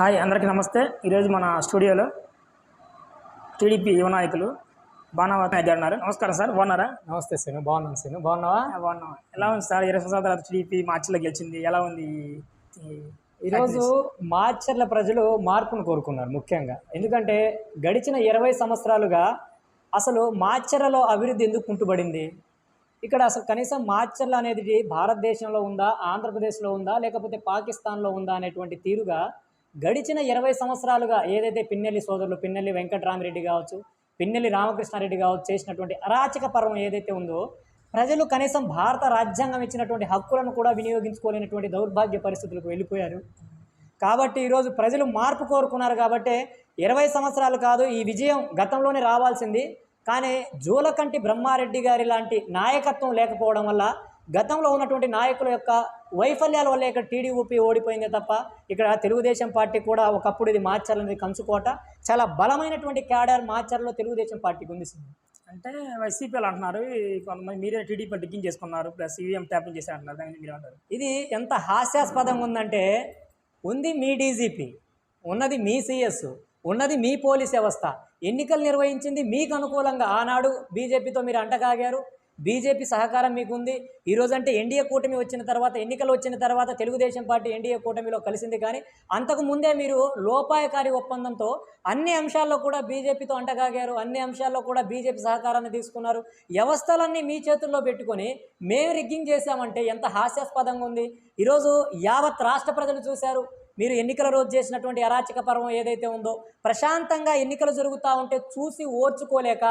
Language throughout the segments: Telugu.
హాయ్ అందరికీ నమస్తే. ఈరోజు మన స్టూడియోలో టీడీపీ యువ నాయకులు బాణావతి గారు ఉన్నారు. నమస్కారం సార్ బాగున్నారా? నమస్తే సీను బాగున్నాను సీను. బాగున్నావా? ఆ, బాగున్నాం ఎలా ఉంది సార్? ఇరవై సంవత్సరాల తర్వాత టీడీపీ మార్చిలో గెలిచింది. ఎలా ఉంది ఈరోజు మాచర్ల ప్రజలు మార్పును కోరుకున్నారు ముఖ్యంగా. ఎందుకంటే గడిచిన ఇరవై సంవత్సరాలుగా అసలు మాచర్లలో అభివృద్ధి ఎందుకు కుంటుపడింది ఇక్కడ అసలు కనీసం మాచర్ల అనేది భారతదేశంలో ఉందా ఆంధ్రప్రదేశ్లో ఉందా లేకపోతే పాకిస్తాన్లో ఉందా అనేటువంటి తీరుగా గడిచిన ఇరవై సంవత్సరాలుగా ఏదైతే పిన్నెల్లి సోదరులు పిన్నెల్లి వెంకటరామిరెడ్డి కావచ్చు పిన్నెల్లి రామకృష్ణారెడ్డి కావచ్చు చేసినటువంటి అరాచక పర్వం ఏదైతే ఉందో ప్రజలు కనీసం భారత రాజ్యాంగం ఇచ్చినటువంటి హక్కులను కూడా వినియోగించుకోలేనటువంటి దౌర్భాగ్య పరిస్థితులకు వెళ్ళిపోయారు. కాబట్టి ఈరోజు ప్రజలు మార్పు కోరుకున్నారు కాబట్టి ఇరవై సంవత్సరాలు కాదు ఈ విజయం గతంలోనే రావాల్సింది. కానీ జూలకంటి బ్రహ్మారెడ్డి గారి లాంటి నాయకత్వం లేకపోవడం వల్ల గతంలో ఉన్నటువంటి నాయకుల యొక్క వైఫల్యాల వల్ల ఇక్కడ టీడీపీ ఓడిపోయిందే తప్ప ఇక్కడ తెలుగుదేశం పార్టీ కూడా ఒకప్పుడు ఇది మార్చాలనేది కంచుకోట. చాలా బలమైనటువంటి క్యాడర్ మార్చాలలో తెలుగుదేశం పార్టీకి ఉంది. అంటే వైసీపీలు అంటున్నారు కొంతమంది మీరే టీడీపీ డిగ్గింగ్ చేసుకున్నారు ప్లస్ ఈవీఎం ట్యాపింగ్ చేశారు అంటున్నారు దాని మీరు అంటారు ఇది ఎంత హాస్యాస్పదంగా ఉందంటే ఉంది మీ డీజీపీ ఉన్నది మీ సిఎస్ ఉన్నది మీ పోలీస్ వ్యవస్థ. ఎన్నికలు నిర్వహించింది మీకు అనుకూలంగా ఆనాడు బీజేపీతో మీరు అంటకాగారు బీజేపీ సహకారం మీకు ఉంది ఈరోజు అంటే ఎన్డీఏ కూటమి వచ్చిన తర్వాత ఎన్నికలు వచ్చిన తర్వాత తెలుగుదేశం పార్టీ ఎన్డీఏ కూటమిలో కలిసింది కానీ అంతకు ముందే మీరు లోపాయకారి ఒప్పందంతో అన్ని అంశాల్లో కూడా బీజేపీతో అంటగాగారు అన్ని అంశాల్లో కూడా బీజేపీ సహకారాన్ని తీసుకున్నారు. వ్యవస్థలన్నీ మీ చేతుల్లో పెట్టుకొని మేము రిగ్గింగ్ చేశామంటే ఎంత హాస్యాస్పదంగా ఉంది. ఈరోజు యావత్ రాష్ట్ర ప్రజలు చూశారు. మీరు ఎన్నికల రోజు చేసినటువంటి అరాచక పర్వం ఏదైతే ఉందో ప్రశాంతంగా ఎన్నికలు జరుగుతూ ఉంటే చూసి ఓర్చుకోలేక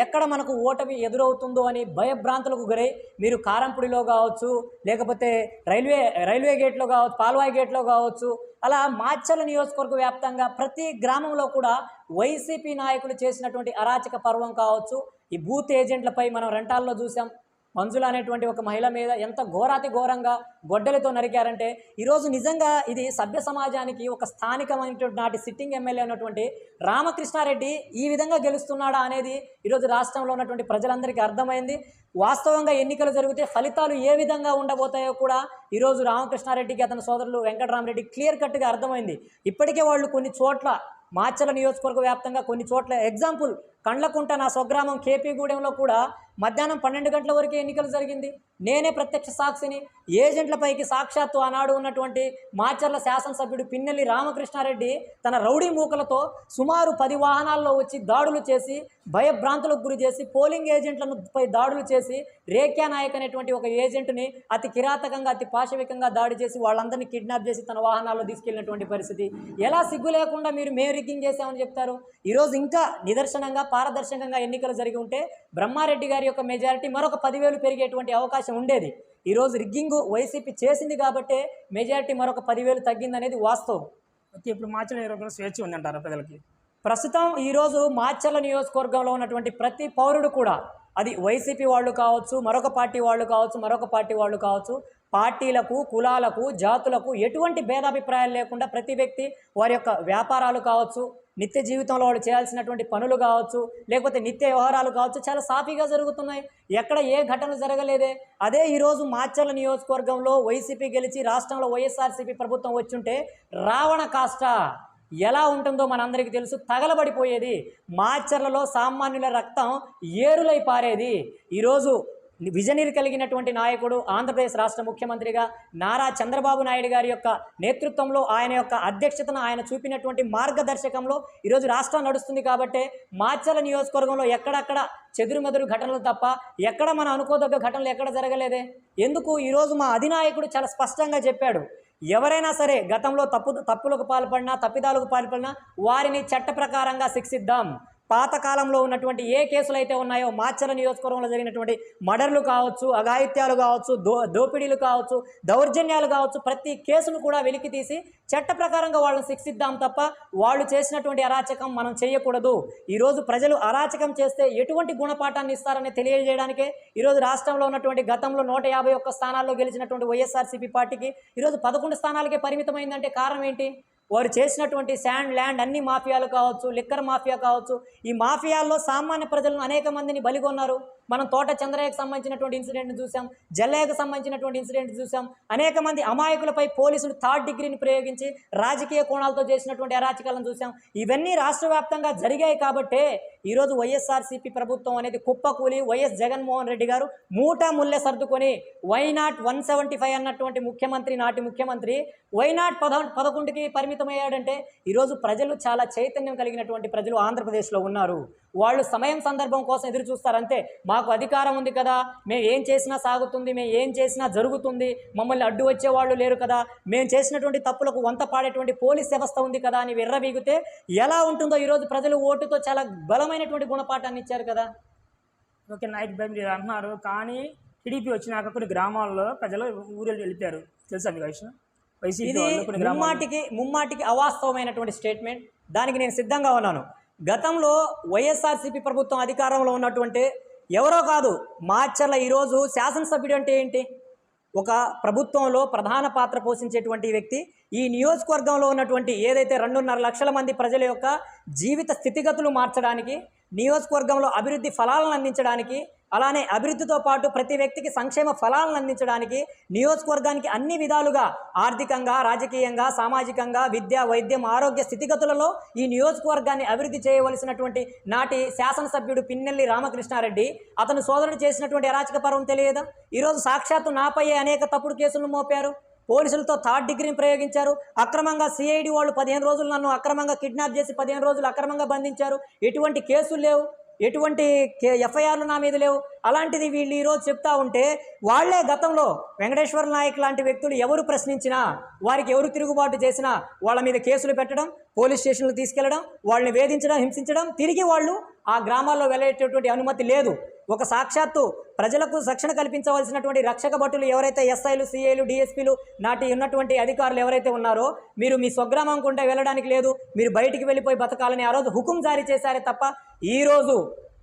ఎక్కడ మనకు ఓటమి ఎదురవుతుందో అని భయభ్రాంతులకు గురై మీరు కారంపుడిలో కావచ్చు లేకపోతే రైల్వే రైల్వే గేట్లో కావచ్చు పాల్వాయి గేట్లో కావచ్చు అలా మాచల నియోజకవర్గ వ్యాప్తంగా ప్రతి గ్రామంలో కూడా వైసీపీ నాయకులు చేసినటువంటి అరాచక పర్వం కావచ్చు. ఈ బూత్ ఏజెంట్లపై మనం రెంటాల్లో చూసాం. మంజుల అనేటువంటి ఒక మహిళ మీద ఎంత ఘోరాతి ఘోరంగా గొడ్డలతో నరికారంటే ఈరోజు నిజంగా ఇది సభ్య సమాజానికి ఒక స్థానికమైనటువంటి నాటి సిట్టింగ్ ఎమ్మెల్యే ఉన్నటువంటి రామకృష్ణారెడ్డి ఈ విధంగా గెలుస్తున్నాడా అనేది ఈరోజు రాష్ట్రంలో ఉన్నటువంటి ప్రజలందరికీ అర్థమైంది. వాస్తవంగా ఎన్నికలు జరిగితే ఫలితాలు ఏ విధంగా ఉండబోతాయో కూడా ఈరోజు రామకృష్ణారెడ్డికి అతని సోదరులు వెంకటరామరెడ్డి క్లియర్ కట్గా అర్థమైంది. ఇప్పటికే వాళ్ళు కొన్ని చోట్ల మాచల నియోజకవర్గ వ్యాప్తంగా కొన్ని చోట్ల ఎగ్జాంపుల్ కండ్లకుంట నా స్వగ్రామం కేపీగూడెంలో కూడా మధ్యాహ్నం పన్నెండు గంటల వరకే ఎన్నికలు జరిగింది. నేనే ప్రత్యక్ష సాక్షిని. ఏజెంట్లపైకి సాక్షాత్తు ఆనాడు ఉన్నటువంటి మాచర్ల శాసనసభ్యుడు పిన్నెల్లి రామకృష్ణారెడ్డి తన రౌడీ మూకలతో సుమారు పది వాహనాల్లో వచ్చి దాడులు చేసి భయభ్రాంతులకు గురి చేసి పోలింగ్ ఏజెంట్లను పై దాడులు చేసి రేఖ్యా నాయక్ అనేటువంటి ఒక ఏజెంట్ని అతి కిరాతకంగా అతి పాశవికంగా దాడి చేసి వాళ్ళందరినీ కిడ్నాప్ చేసి తన వాహనాల్లో తీసుకెళ్ళినటువంటి పరిస్థితి. ఎలా సిగ్గు లేకుండా మీరు మేము రిగ్గింగ్ చేశామని చెప్తారు? ఈరోజు ఇంకా నిదర్శనంగా పారదర్శకంగా ఎన్నికలు జరిగి ఉంటే బ్రహ్మారెడ్డి గారి యొక్క మెజారిటీ మరొక పదివేలు పెరిగేటువంటి అవకాశం ఉండేది. ఈరోజు రిగ్గింగ్ వైసీపీ చేసింది కాబట్టే మెజారిటీ మరొక పదివేలు తగ్గిందనేది వాస్తవం. ఓకే ఇప్పుడు మార్చిలో ఇరవై స్వేచ్ఛ ఉంది అంటారా ప్రజలకి. ప్రస్తుతం ఈరోజు మాచర్ల నియోజకవర్గంలో ఉన్నటువంటి ప్రతి పౌరుడు కూడా అది వైసీపీ వాళ్ళు కావచ్చు మరొక పార్టీ వాళ్ళు కావచ్చు మరొక పార్టీ వాళ్ళు కావచ్చు పార్టీలకు కులాలకు జాతులకు ఎటువంటి భేదాభిప్రాయాలు లేకుండా ప్రతి వ్యక్తి వారి యొక్క వ్యాపారాలు కావచ్చు నిత్య జీవితంలో వాళ్ళు చేయాల్సినటువంటి పనులు కావచ్చు లేకపోతే నిత్య వ్యవహారాలు కావచ్చు చాలా సాఫీగా జరుగుతున్నాయి. ఎక్కడ ఏ ఘటన జరగలేదే. అదే ఈరోజు మాచర్ల నియోజకవర్గంలో వైసీపీ గెలిచి రాష్ట్రంలో వైఎస్ఆర్సీపీ ప్రభుత్వం వచ్చుంటే రావణ కాష్ట ఎలా ఉంటుందో మనందరికీ తెలుసు. తగలబడిపోయేది మాచర్లలో సామాన్యుల రక్తం ఏరులై పారేది. ఈరోజు విజనీరు కలిగినటువంటి నాయకుడు ఆంధ్రప్రదేశ్ రాష్ట్ర ముఖ్యమంత్రిగా నారా చంద్రబాబు నాయుడు గారి యొక్క నేతృత్వంలో ఆయన యొక్క అధ్యక్షతను ఆయన చూపినటువంటి మార్గదర్శకంలో ఈరోజు రాష్ట్రం నడుస్తుంది కాబట్టే మాచర్ల నియోజకవర్గంలో ఎక్కడక్కడ చెదురుమెదురు ఘటనలు తప్ప ఎక్కడ మన అనుకోదగ్గ ఘటనలు ఎక్కడ జరగలేదే? ఎందుకు? ఈరోజు మా అధినాయకుడు చాలా స్పష్టంగా చెప్పాడు. ఎవరైనా సరే గతంలో తప్పు తప్పులకు పాల్పడినా తప్పిదాలకు పాల్పడినా వారిని చట్ట ప్రకారంగా శిక్షిద్దాం. పాతకాలంలో ఉన్నటువంటి ఏ కేసులు అయితే ఉన్నాయో మాచర్ల నియోజకవర్గంలో జరిగినటువంటి మర్డర్లు కావచ్చు అఘాయిత్యాలు కావచ్చు దో దోపిడీలు కావచ్చు దౌర్జన్యాలు కావచ్చు ప్రతి కేసును కూడా వెలికి తీసి చట్ట ప్రకారంగా వాళ్ళని శిక్షిద్దాం తప్ప వాళ్ళు చేసినటువంటి అరాచకం మనం చేయకూడదు. ఈరోజు ప్రజలు అరాచకం చేస్తే ఎటువంటి గుణపాఠాన్ని ఇస్తారని తెలియజేయడానికే ఈరోజు రాష్ట్రంలో ఉన్నటువంటి గతంలో నూట యాభై ఒక్క స్థానాల్లో గెలిచినటువంటి వైఎస్ఆర్సీపీ పార్టీకి ఈరోజు పదకొండు స్థానాలకే పరిమితమైందంటే కారణం ఏంటి? వారు చేసినటువంటి శాండ్ ల్యాండ్ అన్ని మాఫియాలు కావచ్చు లిక్కర్ మాఫియా కావచ్చు ఈ మాఫియాల్లో సామాన్య ప్రజలను అనేక మందిని బలిగొన్నారు. మనం తోట చంద్రయ్యకు సంబంధించినటువంటి ఇన్సిడెంట్ చూసాం జల్లయ్యకు సంబంధించినటువంటి ఇన్సిడెంట్ చూసాం అనేక మంది అమాయకులపై పోలీసులు థర్డ్ డిగ్రీని ప్రయోగించి రాజకీయ కోణాలతో చేసినటువంటి అరాచకాలను చూసాం ఇవన్నీ రాష్ట్ర వ్యాప్తంగా జరిగాయి కాబట్టే ఈరోజు వైఎస్ఆర్సీపీ ప్రభుత్వం అనేది కుప్పకూలి వైఎస్ జగన్మోహన్ రెడ్డి గారు మూటా ముల్లె సర్దుకొని why not one seventy five అన్నటువంటి ముఖ్యమంత్రి నాటి ముఖ్యమంత్రి వై నాట్ పద పదకొండుకి పరిమితమయ్యాడంటే ఈరోజు ప్రజలు చాలా చైతన్యం కలిగినటువంటి ప్రజలు ఆంధ్రప్రదేశ్లో ఉన్నారు. వాళ్ళు సమయం సందర్భం కోసం ఎదురు చూస్తారంతే మాకు అధికారం ఉంది కదా మేము ఏం చేసినా సాగుతుంది మేము ఏం చేసినా జరుగుతుంది మమ్మల్ని అడ్డు వచ్చే వాళ్ళు లేరు కదా. మేము చేసినటువంటి తప్పులకు వంత పాడేటువంటి పోలీస్ వ్యవస్థ ఉంది కదా అని విర్రవీగితే ఎలా ఉంటుందో ఈరోజు ప్రజలు ఓటుతో చాలా బలమైనటువంటి గుణపాఠాన్ని ఇచ్చారు కదా. ఓకే నైట్ బై మీరు అంటున్నారు కానీ టీడీపీ వచ్చినాక కొన్ని గ్రామాల్లో ప్రజలు ఊరు వెళ్ళిపోయారు. తెలుసా మీకు విషయం? వైసీపీ ముమ్మాటికి ముమ్మాటికి అవాస్తవమైనటువంటి స్టేట్మెంట్. దానికి నేను సిద్ధంగా ఉన్నాను. గతంలో వైఎస్ఆర్సీపీ ప్రభుత్వం అధికారంలో ఉన్నటువంటి ఎవరో కాదు మార్చర్ల ఈరోజు శాసనసభ్యుడు అంటే ఏంటి? ఒక ప్రభుత్వంలో ప్రధాన పాత్ర పోషించేటువంటి వ్యక్తి. ఈ నియోజకవర్గంలో ఉన్నటువంటి ఏదైతే రెండున్నర లక్షల మంది ప్రజల యొక్క జీవిత స్థితిగతులు మార్చడానికి నియోజకవర్గంలో అభివృద్ధి ఫలాలను అందించడానికి అలానే అభివృద్ధితో పాటు ప్రతి వ్యక్తికి సంక్షేమ ఫలాలను అందించడానికి నియోజకవర్గానికి అన్ని విధాలుగా ఆర్థికంగా రాజకీయంగా సామాజికంగా విద్య వైద్యం ఆరోగ్య స్థితిగతులలో ఈ నియోజకవర్గాన్ని అభివృద్ధి చేయవలసినటువంటి నాటి శాసనసభ్యుడు పిన్నెల్లి రామకృష్ణారెడ్డి అతను సోదరుడు చేసినటువంటి అరాచక పర్వం తెలియదా? ఈరోజు సాక్షాత్తు నాపై అనేక తప్పుడు కేసులు మోపారు. పోలీసులతో థర్డ్ డిగ్రీని ప్రయోగించారు. అక్రమంగా సిఐడి వాళ్ళు పదిహేను రోజులు నన్ను అక్రమంగా కిడ్నాప్ చేసి పదిహేను రోజులు అక్రమంగా బంధించారు. ఎటువంటి కేసులు లేవు. ఎటువంటి కే- ఎఫ్ఐఆర్లు నా మీద లేవు. అలాంటిది వీళ్ళు ఈరోజు చెప్తా ఉంటే వాళ్ళే గతంలో వెంకటేశ్వర నాయక్ లాంటి వ్యక్తులు ఎవరు ప్రశ్నించినా వారికి ఎవరు తిరుగుబాటు చేసినా వాళ్ళ మీద కేసులు పెట్టడం పోలీస్ స్టేషన్లు తీసుకెళ్ళడం వాళ్ళని వేధించడం హింసించడం తిరిగి వాళ్ళు ఆ గ్రామాల్లో వెళ్ళేటటువంటి అనుమతి లేదు. ఒక సాక్షాత్తు ప్రజలకు రక్షణ కల్పించవలసినటువంటి రక్షక భటులు ఎవరైతే ఎస్ఐలు సిఐలు డిఎస్పీలు నాటి ఉన్నటువంటి అధికారులు ఎవరైతే ఉన్నారో మీరు మీ స్వగ్రామం గుండా వెళ్ళడానికి లేదు. మీరు బయటికి వెళ్ళిపోయి బతకాలని ఆ రోజు హుకుం జారీ చేశారే తప్ప ఈరోజు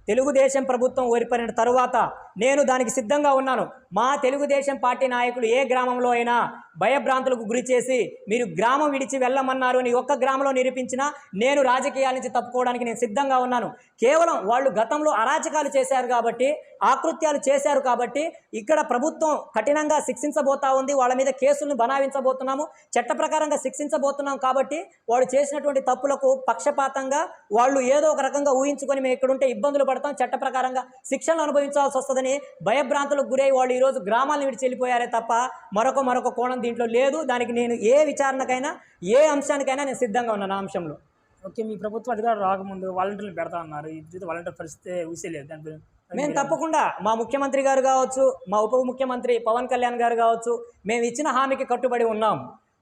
తెలుగుదేశం ప్రభుత్వం ఓడిపోయిన తరువాత నేను దానికి సిద్ధంగా ఉన్నాను. మా తెలుగుదేశం పార్టీ నాయకులు ఏ గ్రామంలో అయినా భయభ్రాంతులకు గురి చేసి మీరు గ్రామం విడిచి వెళ్ళమన్నారు అని ఒక్క గ్రామంలో నిరూపించినా నేను రాజకీయాల నుంచి తప్పుకోవడానికి నేను సిద్ధంగా ఉన్నాను. కేవలం వాళ్ళు గతంలో అరాచకాలు చేశారు కాబట్టి ఆకృత్యాలు చేశారు కాబట్టి ఇక్కడ ప్రభుత్వం కఠినంగా శిక్షించబోతా ఉంది. వాళ్ళ మీద కేసులను బనావించబోతున్నాము చట్ట ప్రకారంగా శిక్షించబోతున్నాం కాబట్టి వాళ్ళు చేసినటువంటి తప్పులకు పక్షపాతంగా వాళ్ళు ఏదో ఒక రకంగా ఊహించుకొని మేము ఇక్కడ ఉంటే ఇబ్బందులు పడతాం. చట్ట ప్రకారంగా శిక్షణలు అనుభవించాల్సి వస్తుందని భయభ్రాంతులకు గురై వాళ్ళు ఈరోజు గ్రామాలను విడిచి వెళ్ళిపోయారే తప్ప మరొక మరొక కోణం దీంట్లో లేదు. దానికి నేను ఏ విచారణకైనా ఏ అంశానికైనా నేను సిద్ధంగా ఉన్నాను ఆ అంశంలో. ఓకే మీ ప్రభుత్వం అధికారం రాకముందు వాలంటీర్లు పెడతా ఉన్నారు ఇది వాలంటీర్ పరిస్థితి ఊసేలేదు దాని మేము తప్పకుండా మా ముఖ్యమంత్రి గారు కావచ్చు మా ఉప ముఖ్యమంత్రి పవన్ కళ్యాణ్ గారు కావచ్చు మేము ఇచ్చిన హామీకి కట్టుబడి ఉన్నాం.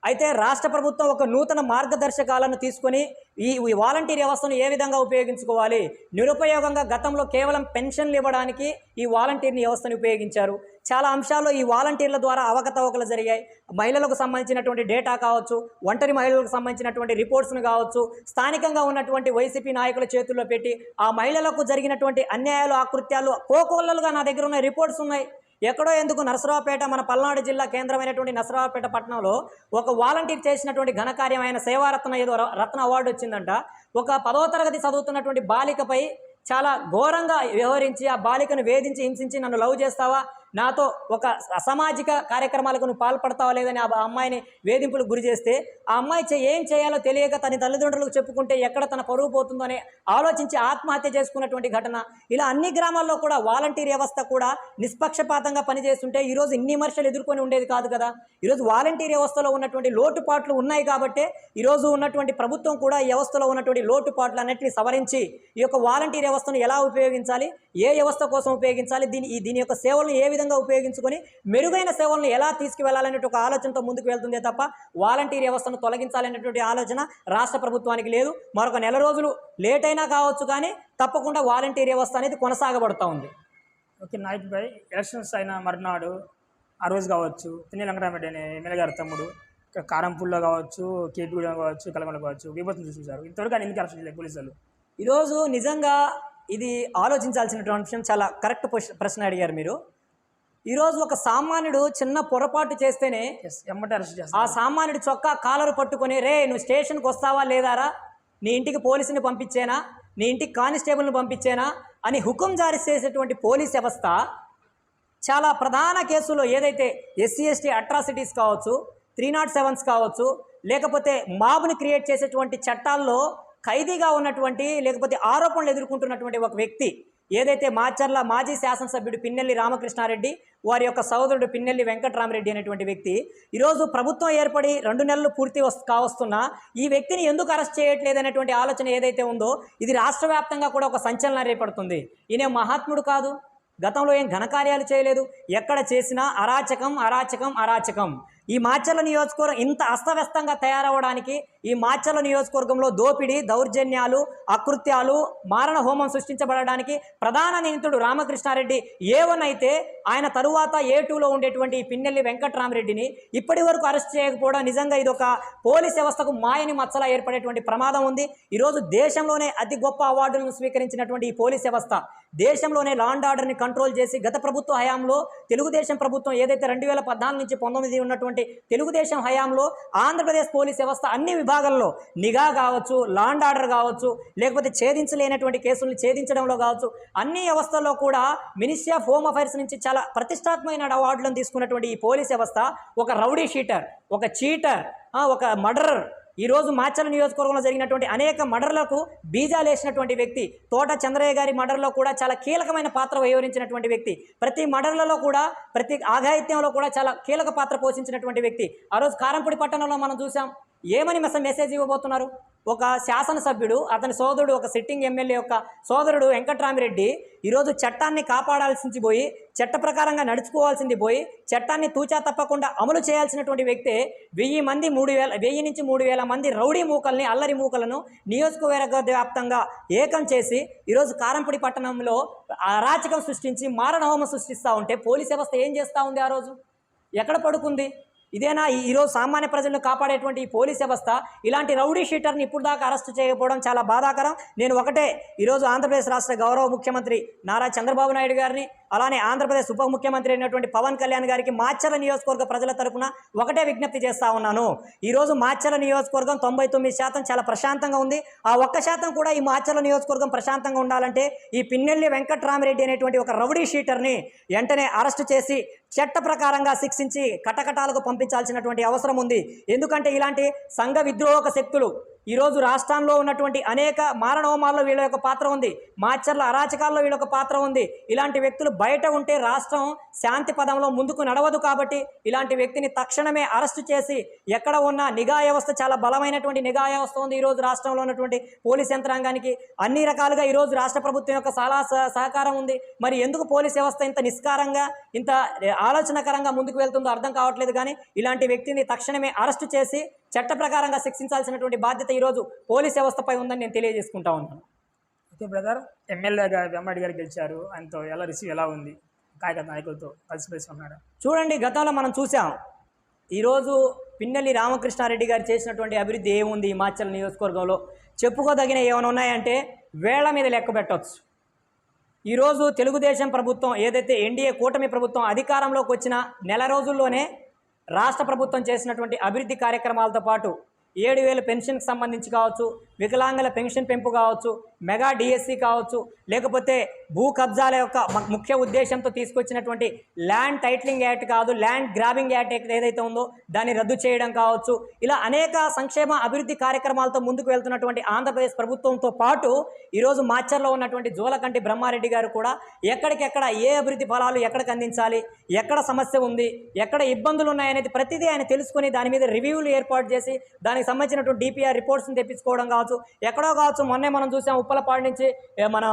అయితే రాష్ట్ర ప్రభుత్వం ఒక నూతన మార్గదర్శకాలను తీసుకొని ఈ ఈ వాలంటీర్ వ్యవస్థను ఏ విధంగా ఉపయోగించుకోవాలి? నిరుపయోగంగా గతంలో కేవలం పెన్షన్లు ఇవ్వడానికి ఈ వాలంటీర్ వ్యవస్థను ఉపయోగించారు. చాలా అంశాల్లో ఈ వాలంటీర్ల ద్వారా అవకతవకలు జరిగాయి. మహిళలకు సంబంధించినటువంటి డేటా కావచ్చు ఒంటరి మహిళలకు సంబంధించినటువంటి రిపోర్ట్స్ను కావచ్చు స్థానికంగా ఉన్నటువంటి వైసీపీ నాయకుల చేతుల్లో పెట్టి ఆ మహిళలకు జరిగినటువంటి అన్యాయాలు ఆకృత్యాలు కోకోళ్ళలుగా నా దగ్గర ఉన్న రిపోర్ట్స్ ఉన్నాయి. ఎక్కడో ఎందుకు నరసరావుపేట మన పల్నాడు జిల్లా కేంద్రమైనటువంటి నరసరావుపేట పట్టణంలో ఒక వాలంటీర్ చేసినటువంటి ఘనకార్యం ఆయన సేవారత్న ఏదో ర- రత్న అవార్డు వచ్చిందంట. ఒక పదో తరగతి చదువుతున్నటువంటి బాలికపై చాలా ఘోరంగా వ్యవహరించి ఆ బాలికను వేధించి హింసించి నన్ను లవ్ చేస్తావా? నాతో ఒక అసామాజిక కార్యక్రమాలకు నువ్వు పాల్పడతావా లేదని ఆ అమ్మాయిని వేధింపులకు గురి చేస్తే ఆ అమ్మాయి ఏం చేయాలో తెలియక తన తల్లిదండ్రులకు చెప్పుకుంటే ఎక్కడ తన పరువు పోతుందో అని ఆలోచించి ఆత్మహత్య చేసుకున్నటువంటి ఘటన. ఇలా అన్ని గ్రామాల్లో కూడా వాలంటీర్ వ్యవస్థ కూడా నిష్పక్షపాతంగా పనిచేస్తుంటే ఈరోజు ఇన్ని విమర్శలు ఎదుర్కొని ఉండేది కాదు కదా. ఈరోజు వాలంటీర్ వ్యవస్థలో ఉన్నటువంటి లోటుపాట్లు ఉన్నాయి కాబట్టే ఈరోజు ఉన్నటువంటి ప్రభుత్వం కూడా ఈ వ్యవస్థలో ఉన్నటువంటి లోటుపాట్లు అన్నింటినీ సవరించి ఈ యొక్క వాలంటీర్ వ్యవస్థను ఎలా ఉపయోగించాలి ఏ వ్యవస్థ కోసం ఉపయోగించాలి దీని ఈ దీని యొక్క సేవలను ఏ విధంగా ఉపయోగించుకొని మెరుగైన సేవలను ఎలా తీసుకువెళ్ళాలనే ఒక ఆలోచనతో ముందుకు వెళ్తుందే తప్ప వాలంటీర్ వ్యవస్థను తొలగించాలనేటువంటి ఆలోచన రాష్ట్ర ప్రభుత్వానికి లేదు. మరొక నెల రోజులు లేట్ అయినా కావచ్చు కానీ తప్పకుండా వాలంటీర్ వ్యవస్థ అనేది కొనసాగబడుతూ ఉంది. ఓకే నైట్ బై ఎలక్షన్స్ అయిన మరునాడు ఆ రోజు కావచ్చు పిన్ని వెంకటరామరెడ్డి అనే ఎమ్మెల్యే గారి తమ్ముడు కారంపూల్లో కావచ్చు కేపీగూడెం కావచ్చు కలమల కావచ్చు విభత్తులు చూసారు ఇంతవరకు ఆయన ఎందుకు అరెస్ట్ చేయలేదు పోలీసులు? ఈరోజు నిజంగా ఇది ఆలోచించాల్సినటువంటి అంశం చాలా కరెక్ట్ ప్రశ్న అడిగారు మీరు. ఈరోజు ఒక సామాన్యుడు చిన్న పొరపాటు చేస్తేనే ఆ సామాన్యుడి చొక్కా కాలరు పట్టుకొని రే నువ్వు స్టేషన్కి వస్తావా లేదారా? నీ ఇంటికి పోలీసుని పంపించేనా? నీ ఇంటికి కానిస్టేబుల్ని పంపించేనా? అని హుకుం జారీ చేసేటువంటి పోలీస్ వ్యవస్థ చాలా ప్రధాన కేసుల్లో ఏదైతే ఎస్సీ ఎస్టీ అట్రాసిటీస్ కావచ్చు త్రీ నాట్ సెవెన్స్ కావచ్చు లేకపోతే మాబుని క్రియేట్ చేసేటువంటి చట్టాల్లో ఖైదీగా ఉన్నటువంటి లేకపోతే ఆరోపణలు ఎదుర్కొంటున్నటువంటి ఒక వ్యక్తి ఏదైతే మాచర్ల మాజీ శాసనసభ్యుడు పిన్నెల్లి రామకృష్ణారెడ్డి వారి యొక్క సోదరుడు పిన్నెల్లి వెంకట్రామరెడ్డి అనేటువంటి వ్యక్తి. ఈరోజు ప్రభుత్వం ఏర్పడి రెండు నెలలు పూర్తి వస్ కావస్తున్నా ఈ వ్యక్తిని ఎందుకు అరెస్ట్ చేయట్లేదు అనేటువంటి ఆలోచన ఏదైతే ఉందో ఇది రాష్ట్ర వ్యాప్తంగా కూడా ఒక సంచలనం రేపడుతుంది. ఈయన మహాత్ముడు కాదు. గతంలో ఏం ఘనకార్యాలు చేయలేదు. ఎక్కడ చేసినా అరాచకం అరాచకం అరాచకం. ఈ మాచర్ల నియోజకవర్గం ఇంత అస్తవ్యస్తంగా తయారవడానికి ఈ మాచర్ల నియోజకవర్గంలో దోపిడీ దౌర్జన్యాలు అకృత్యాలు మారణ హోమం సృష్టించబడడానికి ప్రధాన నిందితుడు రామకృష్ణారెడ్డి ఏ వన్ అయితే ఆయన తరువాత ఏ టూలో ఉండేటువంటి ఈ పిన్నెల్లి వెంకట్రామరెడ్డిని ఇప్పటి వరకు అరెస్ట్ చేయకపోవడం నిజంగా ఇది ఒక పోలీస్ వ్యవస్థకు మాయని మచ్చలా ఏర్పడేటువంటి ప్రమాదం ఉంది. ఈరోజు దేశంలోనే అతి గొప్ప అవార్డులను స్వీకరించినటువంటి ఈ పోలీస్ వ్యవస్థ. దేశంలోనే లాండ్ ఆర్డర్ని కంట్రోల్ చేసి గత ప్రభుత్వ హయాంలో తెలుగుదేశం ప్రభుత్వం ఏదైతే రెండు వేల పద్నాలుగు నుంచి పంతొమ్మిది ఉన్నటువంటి తెలుగుదేశం హయాంలో ఆంధ్రప్రదేశ్ పోలీస్ వ్యవస్థ అన్ని విభాగాల్లో నిఘా కావచ్చు లాండ్ ఆర్డర్ కావచ్చు లేకపోతే ఛేదించలేనటువంటి కేసుల్ని ఛేదించడంలో కావచ్చు అన్ని వ్యవస్థల్లో కూడా మినిస్ట్రీ ఆఫ్ హోమ్ అఫైర్స్ నుంచి చాలా ప్రతిష్టాత్మైన అవార్డులను తీసుకున్నటువంటి ఈ పోలీస్ వ్యవస్థ ఒక రౌడీ షీటర్ ఒక చీటర్ ఒక మర్డరర్. ఈ రోజు నియోజకవర్గంలో జరిగినటువంటి అనేక మర్డర్లకు బీజాలు వేసినటువంటి వ్యక్తి తోట చంద్రయ్య గారి మర్డర్లో కూడా చాలా కీలకమైన పాత్ర వహించినటువంటి వ్యక్తి ప్రతి మర్డర్లలో కూడా ప్రతి ఆఘాయిత్యంలో కూడా చాలా కీలక పాత్ర పోషించినటువంటి వ్యక్తి. ఆ రోజు కారంపూడి పట్టణంలో మనం చూసాం ఏమని మెస మెసేజ్ ఇవ్వబోతున్నారు? ఒక శాసనసభ్యుడు అతని సోదరుడు ఒక సిట్టింగ్ ఎమ్మెల్యే యొక్క సోదరుడు వెంకట్రామిరెడ్డి ఈరోజు చట్టాన్ని కాపాడాల్సింది పోయి చట్ట ప్రకారంగా నడుచుకోవాల్సింది పోయి చట్టాన్ని తూచా తప్పకుండా అమలు చేయాల్సినటువంటి వ్యక్తే వెయ్యి మంది మూడు వేల వెయ్యి నుంచి మూడు వేల మంది రౌడీ మూకల్ని అల్లరి మూకలను నియోజకవర్గ వ్యాప్తంగా ఏకం చేసి ఈరోజు కారంపూడి పట్టణంలో అరాచకం సృష్టించి మారణహోమం సృష్టిస్తూ ఉంటే పోలీస్ వ్యవస్థ ఏం చేస్తూ ఉంది ఆ రోజు? ఎక్కడ పడుకుంది? ఇదేనా? ఈరోజు సామాన్య ప్రజలను కాపాడేటువంటి ఈ పోలీస్ వ్యవస్థ ఇలాంటి రౌడీ షీటర్ని ఇప్పుడు దాకా అరెస్ట్ చేయకపోవడం చాలా బాధాకరం. నేను ఒకటే ఈరోజు ఆంధ్రప్రదేశ్ రాష్ట్ర గౌరవ ముఖ్యమంత్రి నారా చంద్రబాబు నాయుడు గారిని అలానే ఆంధ్రప్రదేశ్ ఉప ముఖ్యమంత్రి అయినటువంటి పవన్ కళ్యాణ్ గారికి మాచర్ల నియోజకవర్గ ప్రజల తరపున ఒకటే విజ్ఞప్తి చేస్తా ఉన్నాను. ఈరోజు మాచర్ల నియోజకవర్గం తొంభై తొమ్మిది శాతం చాలా ప్రశాంతంగా ఉంది. ఆ ఒక్క శాతం కూడా ఈ మాచర్ల నియోజకవర్గం ప్రశాంతంగా ఉండాలంటే ఈ పిన్నెల్లి వెంకట్రామరెడ్డి అనేటువంటి ఒక రౌడీ షీటర్ని వెంటనే అరెస్ట్ చేసి చట్ట ప్రకారంగా శిక్షించి కటకటాలకు పంపించాల్సినటువంటి అవసరం ఉంది. ఎందుకంటే ఇలాంటి సంఘ విద్రోహక శక్తులు ఈరోజు రాష్ట్రంలో ఉన్నటువంటి అనేక మారణహోమాల్లో వీళ్ళ యొక్క పాత్ర ఉంది. మాచర్ల అరాచకాల్లో వీళ్ళ యొక్క పాత్ర ఉంది. ఇలాంటి వ్యక్తులు బయట ఉంటే రాష్ట్రం శాంతి పదంలో ముందుకు నడవదు కాబట్టి ఇలాంటి వ్యక్తిని తక్షణమే అరెస్టు చేసి ఎక్కడ ఉన్న నిఘా వ్యవస్థ చాలా బలమైనటువంటి నిఘా వ్యవస్థ ఉంది ఈరోజు రాష్ట్రంలో ఉన్నటువంటి పోలీస్ యంత్రాంగానికి. అన్ని రకాలుగా ఈరోజు రాష్ట్ర ప్రభుత్వం యొక్క చాలా సహ- సహకారం ఉంది. మరి ఎందుకు పోలీస్ వ్యవస్థ ఇంత నిస్కారంగా ఇంత ఆలోచనకరంగా ముందుకు వెళ్తుందో అర్థం కావట్లేదు కానీ ఇలాంటి వ్యక్తిని తక్షణమే అరెస్టు చేసి చట్ట ప్రకారంగా శిక్షించాల్సినటువంటి బాధ్యత ఈరోజు పోలీస్ వ్యవస్థపై ఉందని నేను తెలియజేసుకుంటా ఉన్నాను. అయితే బ్రదర్. ఎమ్మెల్యేగా వెంబడి గారు గెలిచారు. ఆయనతో ఎలా రిసీవ్ ఎలా ఉంది? కాయక నాయకులతో కలిసిమెలిసి ఉన్నాడు చూడండి గతంలో మనం చూసాం. ఈరోజు పిన్నెల్లి రామకృష్ణారెడ్డి గారు చేసినటువంటి అభివృద్ధి ఏముంది ఈ మాచల్ నియోజకవర్గంలో? చెప్పుకోదగిన ఏమైనా ఉన్నాయంటే వేళ్ళ మీద లెక్క పెట్టవచ్చు ఈరోజు తెలుగుదేశం ప్రభుత్వం ఏదైతే ఎన్డీఏ కూటమి ప్రభుత్వం అధికారంలోకి వచ్చిన నెల రోజుల్లోనే రాష్ట్ర ప్రభుత్వం చేసినటువంటి అభివృద్ధి కార్యక్రమాలతో పాటు ఏడు వేల పెన్షన్కి సంబంధించి కావచ్చు వికలాంగుల పెన్షన్ పెంపు కావచ్చు మెగా డిఎస్సి కావచ్చు లేకపోతే భూ కబ్జాల యొక్క ముఖ్య ఉద్దేశంతో తీసుకొచ్చినటువంటి ల్యాండ్ టైటిలింగ్ యాక్ట్ కాదు ల్యాండ్ గ్రాబింగ్ యాక్ట్ ఏదైతే ఉందో దాన్ని రద్దు చేయడం కావచ్చు. ఇలా అనేక సంక్షేమ అభివృద్ధి కార్యక్రమాలతో ముందుకు వెళ్తున్నటువంటి ఆంధ్రప్రదేశ్ ప్రభుత్వంతో పాటు ఈరోజు మాచర్లో ఉన్నటువంటి జోలకంటి బ్రహ్మారెడ్డి గారు కూడా ఎక్కడికెక్కడ ఏ అభివృద్ధి ఫలాలు ఎక్కడికి అందించాలి ఎక్కడ సమస్య ఉంది ఎక్కడ ఇబ్బందులు ఉన్నాయనేది ప్రతిదీ ఆయన తెలుసుకుని దాని మీద రివ్యూలు ఏర్పాటు చేసి దానికి సంబంధించినటువంటి డిపిఆర్ రిపోర్ట్స్ని తెప్పించుకోవడం కావచ్చు. ఎక్కడో కావచ్చు మొన్నే మనం చూసాం ఉప్పలపాడు నుంచి మన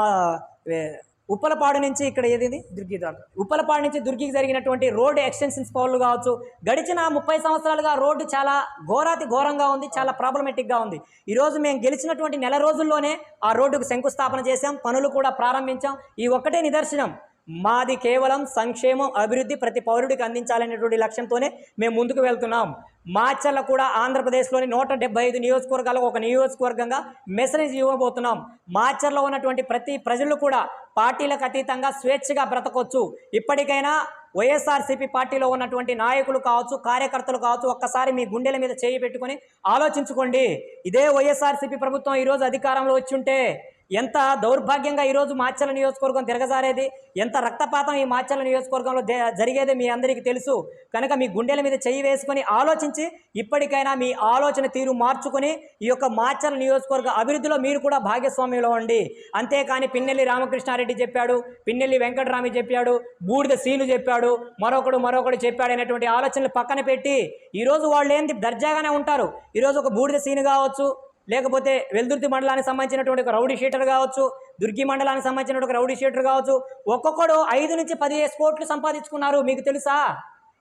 ఉప్పలపాడు నుంచి ఇక్కడ ఏది దుర్గి ఉప్పలపాడు నుంచి దుర్గికి జరిగినటువంటి రోడ్డు ఎక్స్టెన్షన్స్ పౌరులు కావచ్చు గడిచిన ముప్పై సంవత్సరాలుగా రోడ్డు చాలా ఘోరాతి ఘోరంగా ఉంది చాలా ప్రాబ్లమెటిక్గా ఉంది. ఈరోజు మేము గెలిచినటువంటి నెల రోజుల్లోనే ఆ రోడ్డుకు శంకుస్థాపన చేశాం పనులు కూడా ప్రారంభించాం. ఈ ఒక్కటే నిదర్శనం. మాది కేవలం సంక్షేమం అభివృద్ధి ప్రతి పౌరుడికి అందించాలనేటువంటి లక్ష్యంతోనే మేము ముందుకు వెళ్తున్నాం. మాచర్ల కూడా ఆంధ్రప్రదేశ్లోని నూట డెబ్బై ఐదు నియోజకవర్గాలకు ఒక నియోజకవర్గంగా మెసేజ్ ఇవ్వబోతున్నాం. మాచర్లో ఉన్నటువంటి ప్రతి ప్రజలు కూడా పార్టీలకు అతీతంగా స్వేచ్ఛగా బ్రతకొచ్చు. ఇప్పటికైనా వైఎస్ఆర్సీపీ పార్టీలో ఉన్నటువంటి నాయకులు కావచ్చు కార్యకర్తలు కావచ్చు ఒక్కసారి మీ గుండెల మీద చేయి పెట్టుకొని ఆలోచించుకోండి. ఇదే వైఎస్ఆర్సీపీ ప్రభుత్వం ఈరోజు అధికారంలో వచ్చి ఉంటే ఎంత దౌర్భాగ్యంగా ఈరోజు మాచల నియోజకవర్గం తిరగజారేది? ఎంత రక్తపాతం ఈ మాచల నియోజకవర్గంలో జరిగేది మీ అందరికీ తెలుసు. కనుక మీ గుండెల మీద చెయ్యి వేసుకొని ఆలోచించి ఇప్పటికైనా మీ ఆలోచన తీరు మార్చుకొని ఈ యొక్క మాచల నియోజకవర్గ అభివృద్ధిలో మీరు కూడా భాగస్వామ్యంలో ఉండి అంతేకాని పిన్నెల్లి రామకృష్ణారెడ్డి చెప్పాడు పిన్నెల్లి వెంకటరామి చెప్పాడు బూడిద సీను చెప్పాడు మరొకడు మరొకడు చెప్పాడు అనేటువంటి ఆలోచనలు పక్కన పెట్టి ఈరోజు వాళ్ళు ఏంది దర్జాగానే ఉంటారు. ఈరోజు ఒక బూడిద సీను కావచ్చు లేకపోతే వెల్దుర్తి మండలానికి సంబంధించినటువంటి ఒక రౌడీ షీటర్ కావచ్చు దుర్గి మండలానికి సంబంధించినటువంటి ఒక రౌడీ షీటర్ కావచ్చు ఒక్కొక్కడు ఐదు నుంచి పదిహేను కోట్లు సంపాదించుకున్నారు. మీకు తెలుసా?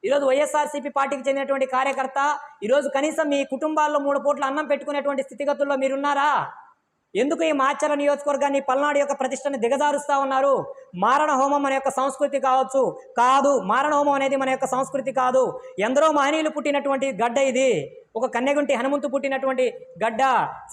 ఈరోజు వైఎస్ఆర్సీపీ పార్టీకి చెందినటువంటి కార్యకర్త ఈరోజు కనీసం మీ కుటుంబాల్లో మూడు పూట్ల అన్నం పెట్టుకునేటువంటి స్థితిగతుల్లో మీరున్నారా? ఎందుకు ఈ మాచర నియోజకవర్గాన్ని పల్నాడు యొక్క ప్రతిష్టని దిగజారుస్తూ ఉన్నారు? మారణ హోమం మన యొక్క సంస్కృతి కావచ్చు. కాదు మారణ హోమం అనేది మన యొక్క సంస్కృతి కాదు. ఎందరో మహనీయులు పుట్టినటువంటి గడ్డ ఇది. ఒక కన్యగుంటి హనుమంతు పుట్టినటువంటి గడ్డ.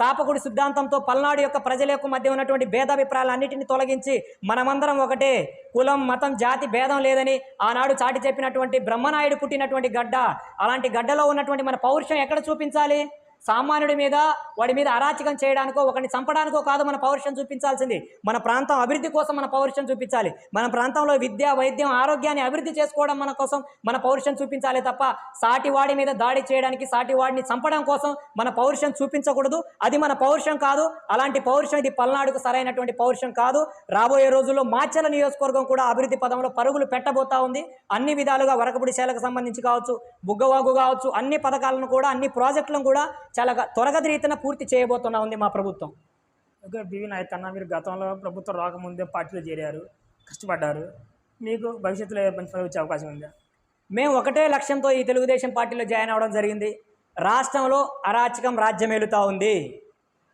చాపకుడి సిద్ధాంతంతో పల్నాడు యొక్క ప్రజల యొక్క మధ్య ఉన్నటువంటి భేదాభిప్రాయాలన్నిటిని తొలగించి మనమందరం ఒకటే. కులం మతం జాతి భేదం లేదని ఆనాడు చాటి చెప్పినటువంటి బ్రహ్మనాయుడు పుట్టినటువంటి గడ్డ. అలాంటి గడ్డలో ఉన్నటువంటి మన పౌరుషం ఎక్కడ చూపించాలి? సామాన్యుడి మీద వాడి మీద అరాచకం చేయడానికో ఒకరిని చంపడానికో కాదు మన పౌరుషం చూపించాల్సింది. మన ప్రాంతం అభివృద్ధి కోసం మన పౌరుషం చూపించాలి. మన ప్రాంతంలో విద్య వైద్యం ఆరోగ్యాన్ని అభివృద్ధి చేసుకోవడం మన కోసం మన పౌరుషం చూపించాలి తప్ప సాటివాడి మీద దాడి చేయడానికి సాటి వాడిని చంపడం కోసం మన పౌరుషం చూపించకూడదు. అది మన పౌరుషం కాదు. అలాంటి పౌరుషం ఇది పల్నాడుకు సరైనటువంటి పౌరుషం కాదు. రాబోయే రోజుల్లో మాచల నియోజకవర్గం కూడా అభివృద్ధి పదంలో పరుగులు పెట్టబోతా ఉంది. అన్ని విధాలుగా వరకపుడి శాలకు సంబంధించి కావచ్చు బుగ్గవాగు కావచ్చు అన్ని పథకాలను కూడా అన్ని ప్రాజెక్టులను కూడా చాలా త్వరగతి రీతిన పూర్తి చేయబోతున్నా ఉంది మా ప్రభుత్వం. ఓకే బివి నాయక్ అన్న మీరు గతంలో ప్రభుత్వం రాకముందే పార్టీలో చేరారు కష్టపడ్డారు. మీకు భవిష్యత్తులో మంచి పదవి వచ్చే అవకాశం ఉందా? మేము ఒకటే లక్ష్యంతో ఈ తెలుగుదేశం పార్టీలో జాయిన్ అవ్వడం జరిగింది. రాష్ట్రంలో అరాచకం రాజ్యమేలుతా ఉంది.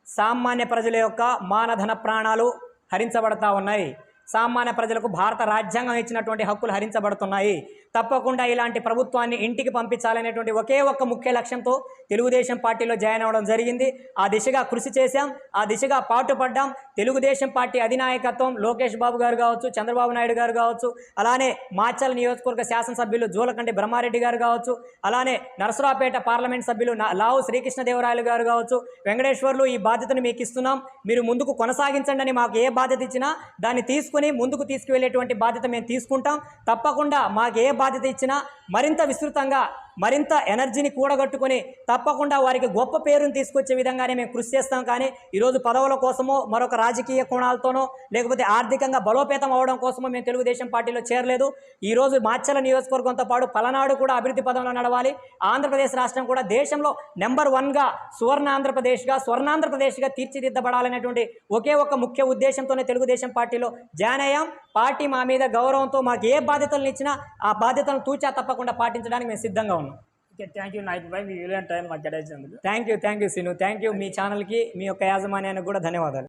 సామాన్య ప్రజల యొక్క మానధన ప్రాణాలు హరించబడతా ఉన్నాయి. సామాన్య ప్రజలకు భారత రాజ్యాంగం ఇచ్చినటువంటి హక్కులు హరించబడుతున్నాయి. తప్పకుండా ఇలాంటి ప్రభుత్వాన్ని ఇంటికి పంపించాలనేటువంటి ఒకే ఒక్క ముఖ్య లక్ష్యంతో తెలుగుదేశం పార్టీలో జాయిన్ అవ్వడం జరిగింది. ఆ దిశగా కృషి చేశాం. ఆ దిశగా పాటుపడ్డాం. తెలుగుదేశం పార్టీ అధినాయకత్వం లోకేష్ బాబు గారు కావచ్చు చంద్రబాబు నాయుడు గారు కావచ్చు అలానే మాచల్ నియోజకవర్గ శాసనసభ్యులు జూలకంటి బ్రహ్మారెడ్డి గారు కావచ్చు అలానే నరసరావుపేట పార్లమెంట్ సభ్యులు నా- లావు శ్రీకృష్ణదేవరాయలు గారు కావచ్చు వెంకటేశ్వర్లు ఈ బాధ్యతను మీకు ఇస్తున్నాం. మీరు ముందుకు కొనసాగించండి అని మాకు ఏ బాధ్యత ఇచ్చినా దాన్ని తీసుకుని ముందుకు తీసుకువెళ్ళేటువంటి బాధ్యత మేము తీసుకుంటాం. తప్పకుండా మాకు ఏ బాధ్యత బాధ్యత ఇచ్చినా మరింత విస్తృతంగా మరింత ఎనర్జీని కూడగట్టుకొని తప్పకుండా వారికి గొప్ప పేరుని తీసుకొచ్చే విధంగానే మేము కృషి చేస్తాం. కానీ ఈరోజు పదవుల కోసమో మరొక రాజకీయ కోణాలతోనో లేకపోతే ఆర్థికంగా బలోపేతం అవడం కోసమో మేము తెలుగుదేశం పార్టీలో చేరలేదు. ఈరోజు మాచల నియోజకవర్గంతో పాటు పలనాడు కూడా అభివృద్ధి పదంలో నడవాలి. ఆంధ్రప్రదేశ్ రాష్ట్రం కూడా దేశంలో నెంబర్ వన్గా సువర్ణ ఆంధ్రప్రదేశ్గా స్వర్ణాంధ్రప్రదేశ్గా తీర్చిదిద్దబడాలనేటువంటి ఒకే ఒక్క ముఖ్య ఉద్దేశంతోనే తెలుగుదేశం పార్టీలో జాయిన్ అయ్యాం. పార్టీ మా మీద గౌరవంతో మాకు ఏ బాధ్యతలను ఇచ్చినా ఆ బాధ్యతలను తూచా తప్పకుండా పాటించడానికి మేము సిద్ధంగా ఉన్నాం. థ్యాంక్ యూ నాయక్ భాయ్ మీ విలువైన టైం మాకు కేటాయించినందుకు thank you thank you Seenu thank you మీ ఛానల్కి మీ యొక్క యాజమాన్యానికి కూడా ధన్యవాదాలు.